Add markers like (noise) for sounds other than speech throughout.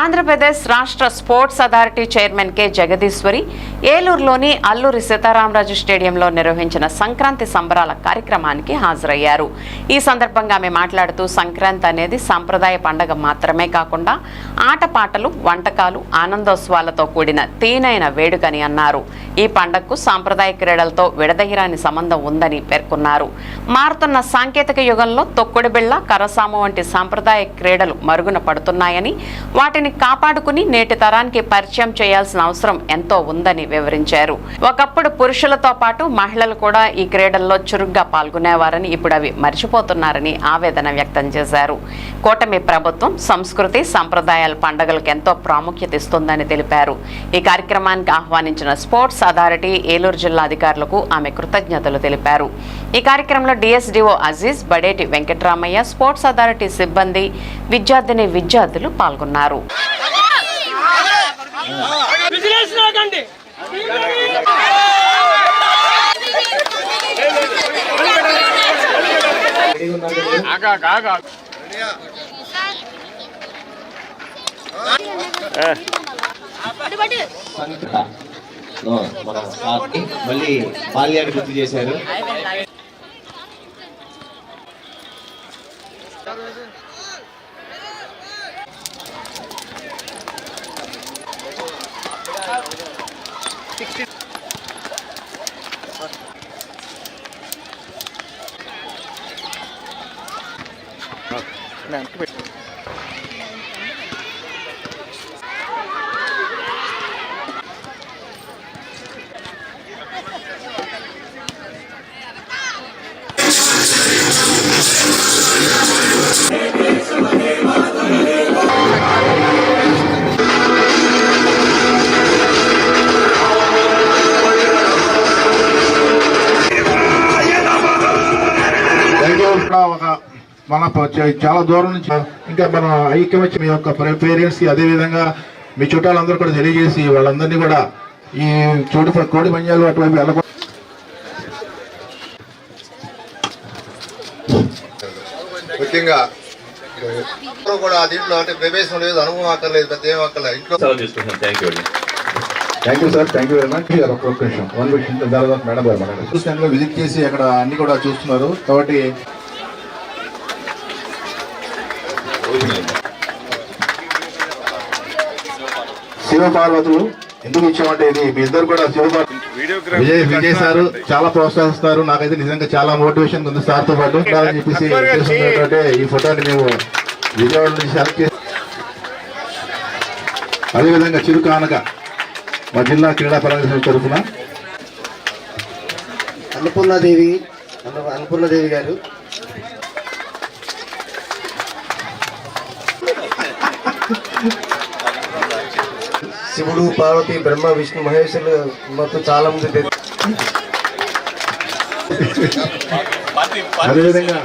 ఆంధ్రప్రదేశ్ రాష్ట్ర sports authority chairman K. Jagadeeswari ఏలూరులోని Alluri Sitaramaraju స్టేడియంలో నిర్వహించిన సంక్రాంతి సంబరాల కార్యక్రమానికి హాజరయ్యారు. ఈ సందర్భంగా ఆమె మాట్లాడుతూ సంక్రాంతి అనేది సాంప్రదాయ పండగ మాత్రమే కాకుండా ఆటపాటలు వంటకాలు ఆనందోత్సవాలతో కూడిన తీనైన వేడుకని అన్నారు. ఈ పండగకు సాంప్రదాయ క్రీడలతో విడదహిరాని సంబంధం ఉందని పేర్కొన్నారు. మారుతున్న సాంకేతిక యుగంలో తొక్కుడు బిళ్ళ కరసాము వంటి సాంప్రదాయ క్రీడలు మరుగున పడుతున్నాయని వాటిని కాపాడుకుని నేటి తరానికి పరిచయం చేయాల్సిన అవసరం ఎంతో ఉందని వివరించారు. ఒకప్పుడు పురుషులతో పాటు మహిళలు కూడా ఈ క్రీడల్లో చురుగ్గా పాల్గొనేవారని ఇప్పుడు అవి మర్చిపోతున్నారని ఆవేదన వ్యక్తం చేశారు. కూటమి ప్రభుత్వం సంస్కృతి సంప్రదాయాల పండుగలకు ఎంతో ప్రాముఖ్యత ఇస్తుందని తెలిపారు. ఈ కార్యక్రమానికి ఆహ్వానించిన స్పోర్ట్స్ అథారిటీ ఏలూరు జిల్లా అధికారులకు ఆమె కృతజ్ఞతలు తెలిపారు. ఈ కార్యక్రమంలో DSDO Aziz Badeti Venkataramaiah sports authority సిబ్బంది విద్యార్థిని విద్యార్థులు పాల్గొన్నారు. బిజినెస్ సార్కి మళ్ళీ బాల్యాన్ని గుర్తు చేశారు. దయచేసి కూడా ఒక మన చాలా దూరం నుంచి ఇంకా మన ఐక్యమత్య మీ యొక్క పేరెంట్స్కి అదే విధంగా మీ చుట్టాలందరూ కూడా తెలియజేసి వాళ్ళందరినీ కూడా ఈ చోటు కోడి పంజాలు అటువైపు వెళ్ళకూడదు. ముఖ్యంగా కూడా దీంట్లో అంటే ప్రవేశం లేదు అనుభవం అక్కర్లేదు పెద్ద ఏం అక్కర్లేదు. ఇంట్లో థ్యాంక్ యూ అండి. Thank you sir thank you very much ఒక క్వశ్చన్ వన్ క్వశ్చన్ తర్వాత మేడం గారు మాట్లాడారు. విజిట్ చేసి అక్కడ అన్ని కూడా చూస్తున్నారు. కాబట్టి శివపార్వతులు ఎందుకు ఇచ్చామంటే ఇది మీ ఇద్దరు కూడా శివపార్వతి విజయ్ విజయ్ సార్ చాలా ప్రోత్సహిస్తారు. నాకైతే నిజంగా చాలా మోటివేషన్ ఉంది సార్తో పాటు. (laughs) ఉండాలని చెప్పేసి ఈ ఫోటోని మేము విజయవాడ నుంచి సెలెక్ట్ చేసి అదేవిధంగా చిరుకానక మా జిల్లా క్రీడా పరంగా తరఫున. అన్నపూర్ణాదేవి అన్న- అన్నపూర్ణాదేవి గారు. శివుడు పార్వతి బ్రహ్మ విష్ణు మహేశ్వరులు మొత్తం చాలా మంది అదేవిధంగా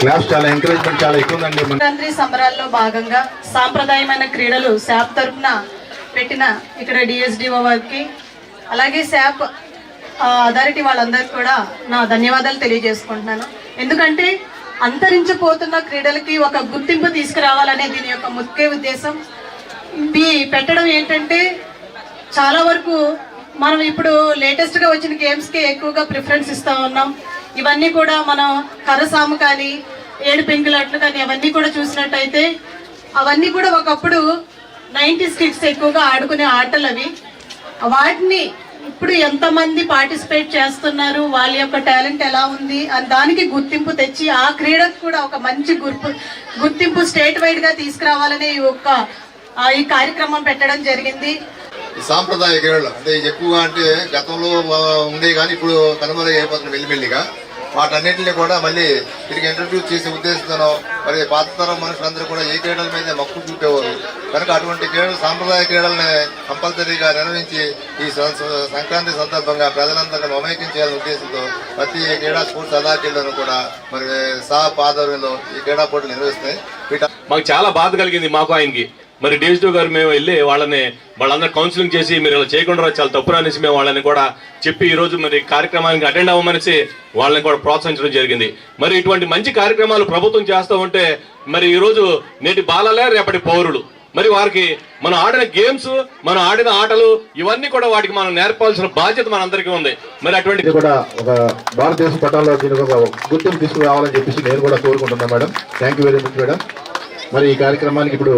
క్లాస్ చాలా ఎంకరేజ్మెంట్ చాలా ఎక్కువ ఉందండి మన సంక్రాంతి సంబరాల్లో భాగంగా సాంప్రదాయమైన క్రీడలు శాప్ తరఫున పెట్టిన ఇక్కడ డిఎస్డిఓ వారికి అలాగే శాప్ అథారిటీ వాళ్ళందరికీ కూడా నా ధన్యవాదాలు తెలియజేసుకుంటున్నాను. ఎందుకంటే అంతరించిపోతున్న క్రీడలకి ఒక గుర్తింపు తీసుకురావాలనే దీని యొక్క ముఖ్య ఉద్దేశం. ఇది పెట్టడం ఏంటంటే చాలా వరకు మనం ఇప్పుడు లేటెస్ట్గా వచ్చిన గేమ్స్కే ఎక్కువగా ప్రిఫరెన్స్ ఇస్తూ ఉన్నాం. ఇవన్నీ కూడా మనం కర్రసాము కానీ ఏడు పెంకులట్లు కానీ అవన్నీ కూడా చూసినట్టయితే అవన్నీ కూడా ఒకప్పుడు నైంటీస్ స్కిట్స్ ఎక్కువగా ఆడుకునే ఆటలు అవి వాటిని ఇప్పుడు ఎంతమంది పార్టిసిపేట్ చేస్తున్నారు? వాళ్ళ యొక్క టాలెంట్ ఎలా ఉంది? అని దానికి గుర్తింపు తెచ్చి ఆ క్రీడకు కూడా ఒక మంచి గుర్పు గుర్తింపు స్టేట్ వైడ్గా తీసుకురావాలనే ఈ యొక్క ఈ కార్యక్రమం పెట్టడం జరిగింది. సాంప్రదాయ క్రీడలు. అంటే ఎక్కువగా అంటే గతంలో ఉండే కానీ ఇప్పుడు కనుమరుగు మెల్లిమెల్లిగా. వాటన్నింటినీ కూడా మళ్ళీ తిరిగి ఇంట్రడ్యూస్ చేసే ఉద్దేశంతో మరి పాత తరం మనుషులందరూ కూడా ఏ క్రీడల మీద మక్కువ చూపేవారు. కనుక అటువంటి క్రీడలు సాంప్రదాయ క్రీడల్ని కంపల్సరీగా నిర్వహించి ఈ సంక్రాంతి సందర్భంగా ప్రజలందరినీ మమేకం చేయాలనే ఉద్దేశంతో ప్రతి క్రీడా స్పోర్ట్స్ అథారిటీలను కూడా మరి సహ ఆధ్వర్యంలో ఈ క్రీడా పోటీలు నిర్వహిస్తాయి మాకు చాలా బాధ కలిగింది మాకు ఆయనకి. మరి డిఎస్డీ గారు మేము వెళ్ళి వాళ్ళని వాళ్ళందరూ కౌన్సిలింగ్ చేసి మీరు ఇలా చేయకుండా చాలా తప్పు అనేసి మేము వాళ్ళని కూడా చెప్పి ఈరోజు మరి కార్యక్రమానికి అటెండ్ అవ్వమనేసి వాళ్ళని కూడా ప్రోత్సహించడం జరిగింది. మరి ఇటువంటి మంచి కార్యక్రమాలు ప్రభుత్వం చేస్తూ ఉంటే మరి ఈరోజు నేటి బాలలే రేపటి పౌరులు. మరి వారికి మనం ఆడిన గేమ్స్ మనం ఆడిన ఆటలు ఇవన్నీ కూడా వాటికి మనం నేర్పాల్సిన బాధ్యత మనందరికీ ఉంది. మరి అటువంటి కూడా ఒక భారతదేశ పట్టణంలో దీనికి ఒక గుర్తింపు తీసుకురావాలని చెప్పేసి నేను కూడా కోరుకుంటున్నాను madam. Thank you very much madam మరి ఈ కార్యక్రమానికి ఇప్పుడు